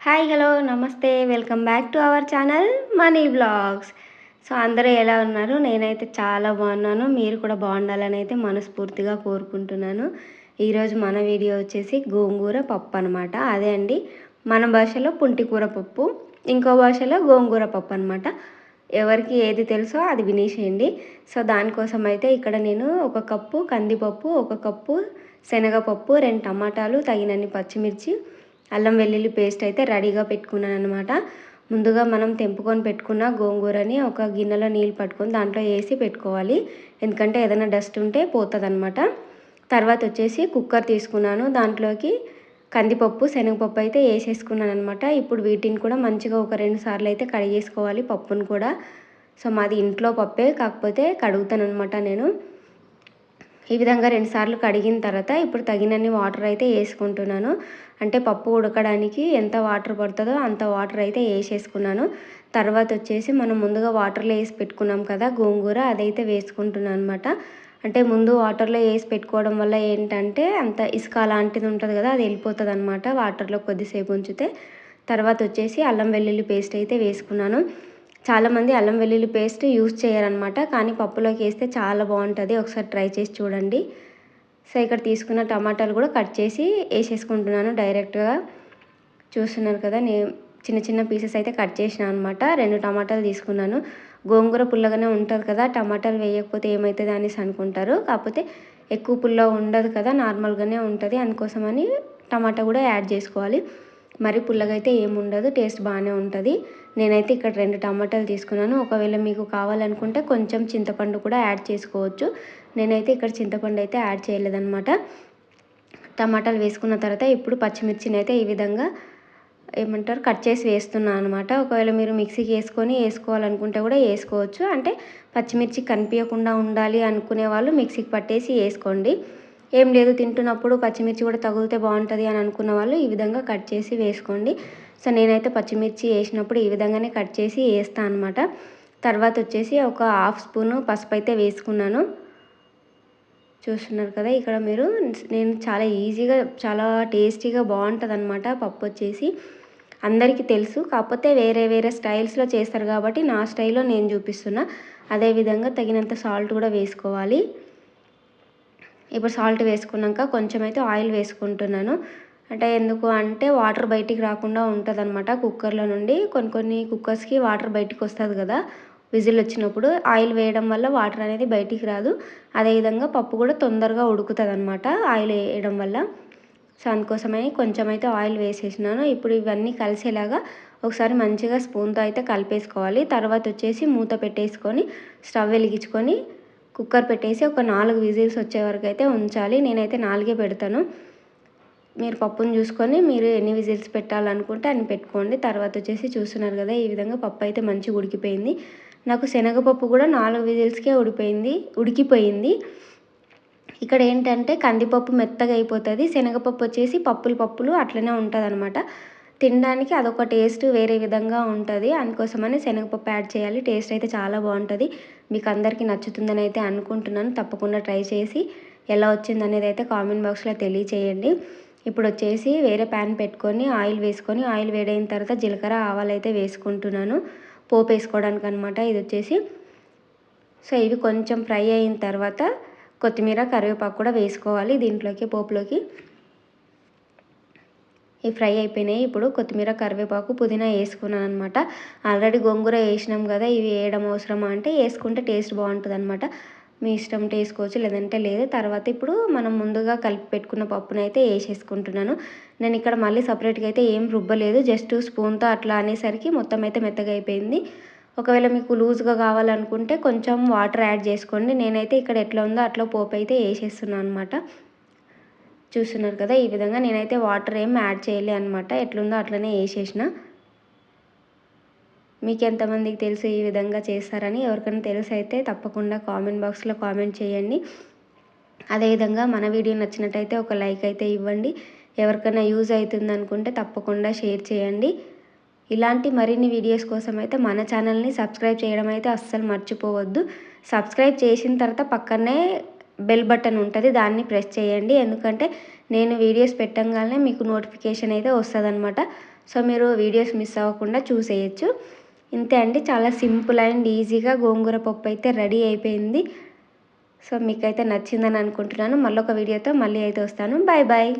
Hi hello నమస్తే welcome back to our channel money blogs so అందరూ ఎలా ఉన్నారు? నేనైతే చాలా బాగున్నాను. మీరు కూడా బాగుండాలని అయితే మనస్ఫూర్తిగా కోరుకుంటున్నాను. ఈరోజు మన వీడియో వచ్చేసి గోంగూర పప్పు అనమాట అదే అండి మన భాషలో పుంటికూర పప్పు ఇంకో భాషలో గోంగూర పప్పు అనమాట ఎవరికి ఏది తెలుసో అది వినేసేయండి. సో దానికోసం అయితే ఇక్కడ నేను ఒక కప్పు కందిపప్పు ఒక కప్పు శనగపప్పు రెండు టమాటాలు తగినన్ని పచ్చిమిర్చి అల్లం వెల్లుల్లి పేస్ట్ అయితే రెడీగా పెట్టుకున్నాను అనమాట ముందుగా మనం తెంపుకొని పెట్టుకున్న గోంగూరని ఒక గిన్నెలో నీళ్ళు పట్టుకొని దాంట్లో వేసి పెట్టుకోవాలి. ఎందుకంటే ఏదైనా డస్ట్ ఉంటే పోతుంది అనమాట తర్వాత వచ్చేసి కుక్కర్ తీసుకున్నాను. దాంట్లోకి కందిపప్పు శనగపప్పు అయితే వేసేసుకున్నాను అనమాట ఇప్పుడు వీటిని కూడా మంచిగా ఒక రెండు సార్లు అయితే కడిగేసుకోవాలి పప్పును కూడా. సో మాది ఇంట్లో పప్పే కాకపోతే కడుగుతాను అనమాట నేను. ఈ విధంగా రెండుసార్లు కడిగిన తర్వాత ఇప్పుడు తగినన్ని వాటర్ అయితే వేసుకుంటున్నాను. అంటే పప్పు ఉడకడానికి ఎంత వాటర్ పడుతుందో అంత వాటర్ అయితే వేసేసుకున్నాను. తర్వాత వచ్చేసి మనం ముందుగా వాటర్లో వేసి పెట్టుకున్నాం కదా గోంగూర అదైతే వేసుకుంటున్నాను అనమాట అంటే ముందు వాటర్లో వేసి పెట్టుకోవడం వల్ల ఏంటంటే అంత ఇసుక లాంటిది ఉంటుంది కదా అది వెళ్ళిపోతుంది అనమాట వాటర్లో కొద్దిసేపు ఉంచితే. తర్వాత వచ్చేసి అల్లం వెల్లుల్లి పేస్ట్ అయితే వేసుకున్నాను. చాలామంది అల్లం వెల్లుల్లి పేస్ట్ యూస్ చేయరనమాట కానీ పప్పులోకి వేస్తే చాలా బాగుంటుంది. ఒకసారి ట్రై చేసి చూడండి. సో ఇక్కడ తీసుకున్న టమాటాలు కూడా కట్ చేసి వేసేసుకుంటున్నాను డైరెక్ట్గా. చూస్తున్నారు కదా నేను చిన్న చిన్న పీసెస్ అయితే కట్ చేసిన అనమాట. రెండు టమాటాలు తీసుకున్నాను. గోంగూర పుల్లగానే ఉంటుంది కదా టమాటాలు వేయకపోతే ఏమవుతుంది అనేసి అనుకుంటారు. కాకపోతే ఎక్కువ పుల్ల ఉండదు కదా నార్మల్గానే ఉంటుంది. అందుకోసమని టమాటా కూడా యాడ్ చేసుకోవాలి. మరి పుల్లగా అయితే ఏముండదు టేస్ట్ బాగానే ఉంటుంది. నేనైతే ఇక్కడ రెండు టమాటాలు తీసుకున్నాను. ఒకవేళ మీకు కావాలనుకుంటే కొంచెం చింతపండు కూడా యాడ్ చేసుకోవచ్చు. నేనైతే ఇక్కడ చింతపండు అయితే యాడ్ చేయలేదన్నమాట. టమాటాలు వేసుకున్న తర్వాత ఇప్పుడు పచ్చిమిర్చిని అయితే ఈ విధంగా ఏమంటారు కట్ చేసి వేస్తున్నాను అనమాట ఒకవేళ మీరు మిక్సీకి వేసుకొని వేసుకోవాలనుకుంటే కూడా వేసుకోవచ్చు. అంటే పచ్చిమిర్చి కనిపించకుండా ఉండాలి అనుకునే వాళ్ళు మిక్సీకి పట్టేసి వేసుకోండి. ఏం లేదు తింటున్నప్పుడు పచ్చిమిర్చి కూడా తగిలితే బాగుంటుంది అని అనుకున్న వాళ్ళు ఈ విధంగా కట్ చేసి వేసుకోండి. సో నేనైతే పచ్చిమిర్చి వేసినప్పుడు ఈ విధంగానే కట్ చేసి వేస్తాను అనమాట తర్వాత వచ్చేసి ఒక హాఫ్ స్పూను పసుపు అయితే వేసుకున్నాను. చూస్తున్నారు కదా ఇక్కడ మీరు నేను చాలా ఈజీగా చాలా టేస్టీగా బాగుంటుంది అనమాట పప్పు వచ్చేసి. అందరికీ తెలుసు కాకపోతే వేరే వేరే స్టైల్స్లో చేస్తారు కాబట్టి నా స్టైల్లో నేను చూపిస్తున్నా. అదేవిధంగా తగినంత సాల్ట్ కూడా వేసుకోవాలి. ఇప్పుడు సాల్ట్ వేసుకున్నాక కొంచెం అయితే ఆయిల్ వేసుకుంటున్నాను. అంటే ఎందుకు అంటే వాటర్ బయటికి రాకుండా ఉంటుంది అనమాట కుక్కర్లో నుండి. కొన్ని కొన్ని కుక్కర్స్కి వాటర్ బయటికి వస్తుంది కదా విజిల్ వచ్చినప్పుడు ఆయిల్ వేయడం వల్ల వాటర్ అనేది బయటికి రాదు. అదేవిధంగా పప్పు కూడా తొందరగా ఉడుకుతుంది అనమాట ఆయిల్ వేయడం వల్ల. సో అందుకోసమని కొంచెం అయితే ఆయిల్ వేసేసినాను. ఇప్పుడు ఇవన్నీ కలిసేలాగా ఒకసారి మంచిగా స్పూన్తో అయితే కలిపేసుకోవాలి. తర్వాత వచ్చేసి మూత పెట్టేసుకొని స్టవ్ వెలిగించుకొని కుక్కర్ పెట్టేసి ఒక నాలుగు విజిల్స్ వచ్చే వరకు అయితే ఉంచాలి. నేనైతే నాలుగే పెడతాను. మీరు పప్పును చూసుకొని మీరు ఎన్ని విజిల్స్ పెట్టాలనుకుంటే అన్ని పెట్టుకోండి. తర్వాత వచ్చేసి చూస్తున్నారు కదా ఈ విధంగా పప్పు అయితే మంచిగా ఉడికిపోయింది. నాకు శనగపప్పు కూడా నాలుగు విజిల్స్కే ఉడిపోయింది ఉడికిపోయింది. ఇక్కడ ఏంటంటే కందిపప్పు మెత్తగా అయిపోతుంది. శనగపప్పు వచ్చేసి పప్పులు పప్పులు అట్లనే ఉంటుంది తినడానికి అదొక టేస్ట్ వేరే విధంగా ఉంటుంది. అందుకోసమని శనగపప్పు యాడ్ చేయాలి. టేస్ట్ అయితే చాలా బాగుంటుంది. మీకు అందరికీ నచ్చుతుందని అయితే అనుకుంటున్నాను. తప్పకుండా ట్రై చేసి ఎలా వచ్చింది అనేది అయితే కామెంట్ బాక్స్లో తెలియచేయండి. ఇప్పుడు వచ్చేసి వేరే ప్యాన్ పెట్టుకొని ఆయిల్ వేసుకొని ఆయిల్ వేడైన తర్వాత జీలకర్ర ఆవాలు అయితే వేసుకుంటున్నాను. పోపు వేసుకోవడానికి అనమాట ఇది వచ్చేసి సో ఇవి కొంచెం ఫ్రై అయిన తర్వాత కొత్తిమీర కరివేపాకు కూడా వేసుకోవాలి దీంట్లోకి పోపులోకి. ఈ ఫ్రై అయిపోయినాయి. ఇప్పుడు కొత్తిమీర కరివేపాకు పుదీనా వేసుకున్నాను అనమాట ఆల్రెడీ గోంగూర వేసినాం కదా ఇవి వేయడం అవసరమా అంటే వేసుకుంటే టేస్ట్ బాగుంటుంది అనమాట మీ ఇష్టం వేసుకోవచ్చు లేదంటే లేదు. తర్వాత ఇప్పుడు మనం ముందుగా కలిపి పెట్టుకున్న పప్పును అయితే వేసేసుకుంటున్నాను. నేను ఇక్కడ మళ్ళీ సపరేట్గా అయితే ఏం రుబ్బలేదు. జస్ట్ స్పూన్తో అట్లా అనేసరికి మొత్తం అయితే మెత్తగా అయిపోయింది. ఒకవేళ మీకు లూజ్గా కావాలనుకుంటే కొంచెం వాటర్ యాడ్ చేసుకోండి. నేనైతే ఇక్కడ ఎట్లా ఉందో అట్లా పోపు అయితే వేసేస్తున్నాను అనమాట చూస్తున్నారు కదా ఈ విధంగా నేనైతే వాటర్ ఏం యాడ్ చేయలే అనమాట ఎట్లుందో అట్లనే వేసేసిన. మీకు ఎంతమందికి తెలుసు ఈ విధంగా చేస్తారని? ఎవరికైనా తెలుసు అయితే తప్పకుండా కామెంట్ బాక్స్లో కామెంట్ చేయండి. అదేవిధంగా మన వీడియో నచ్చినట్టయితే ఒక లైక్ అయితే ఇవ్వండి. ఎవరికైనా యూజ్ అవుతుంది అనుకుంటే తప్పకుండా షేర్ చేయండి. ఇలాంటి మరిన్ని వీడియోస్ కోసం అయితే మన ఛానల్ని సబ్స్క్రైబ్ చేయడం అయితే అస్సలు మర్చిపోవద్దు. సబ్స్క్రైబ్ చేసిన తర్వాత పక్కనే బెల్ బటన్ ఉంటుంది దాన్ని ప్రెస్ చేయండి. ఎందుకంటే నేను వీడియోస్ పెట్టంగానే మీకు నోటిఫికేషన్ అయితే వస్తుంది సో మీరు వీడియోస్ మిస్ అవ్వకుండా చూసేయచ్చు. ఇంతే అండి. చాలా సింపుల్ అండ్ ఈజీగా గోంగూర పప్పు అయితే రెడీ అయిపోయింది. సో మీకైతే నచ్చిందని అనుకుంటున్నాను. మళ్ళీ ఒక వీడియోతో మళ్ళీ అయితే వస్తాను. Bye bye